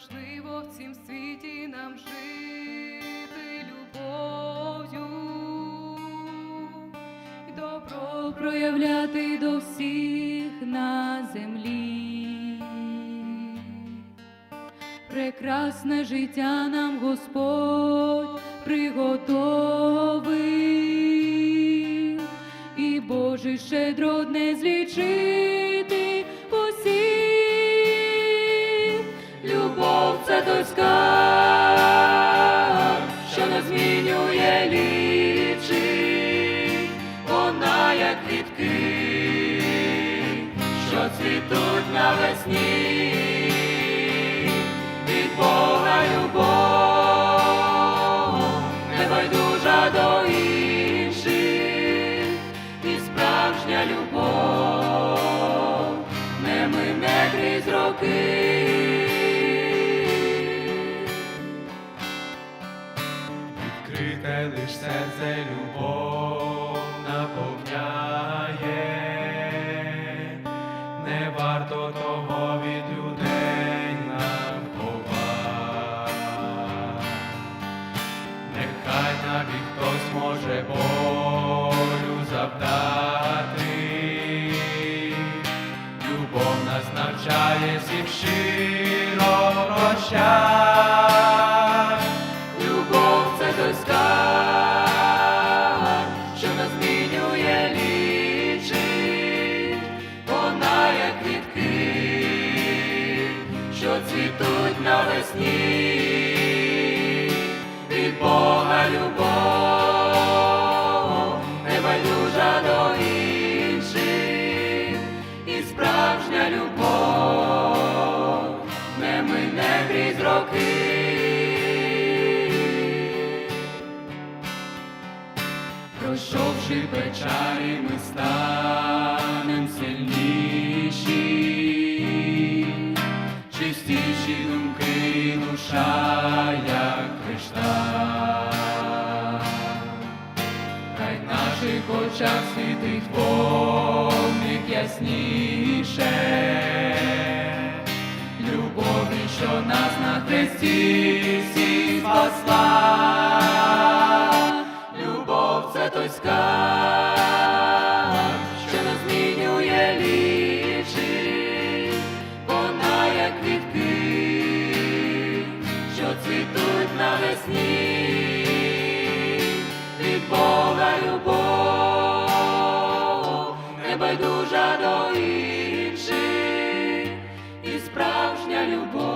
важливо в цім світі нам жити любов'ю. Добро проявляти до всіх на землі. Прекрасне життя нам Господь приготовив, і Божий щедро не злічити Скарб, що не змінює лічить, вона як квітки, що цвітуть навесні, від Бога любов, небайдужа до інших, і справжня любов не мине крізь роки. Лиш серце любов наповняє, не варто того від людей нам ховати. Нехай навіть хтось може болю завдати, любов нас навчає всім щиро прощать. Цвітуть навесні, від Бога любов, небайдужа до інших, і справжня любов не мине крізь роки. Пройшовши печалі, ми станем думки, душа, як кришталь. Хай в наших очах світить вогник ясніше, любові, що нас на хресті процвітуть навесні, від Бога любов, небайдужа до інших і справжня любов.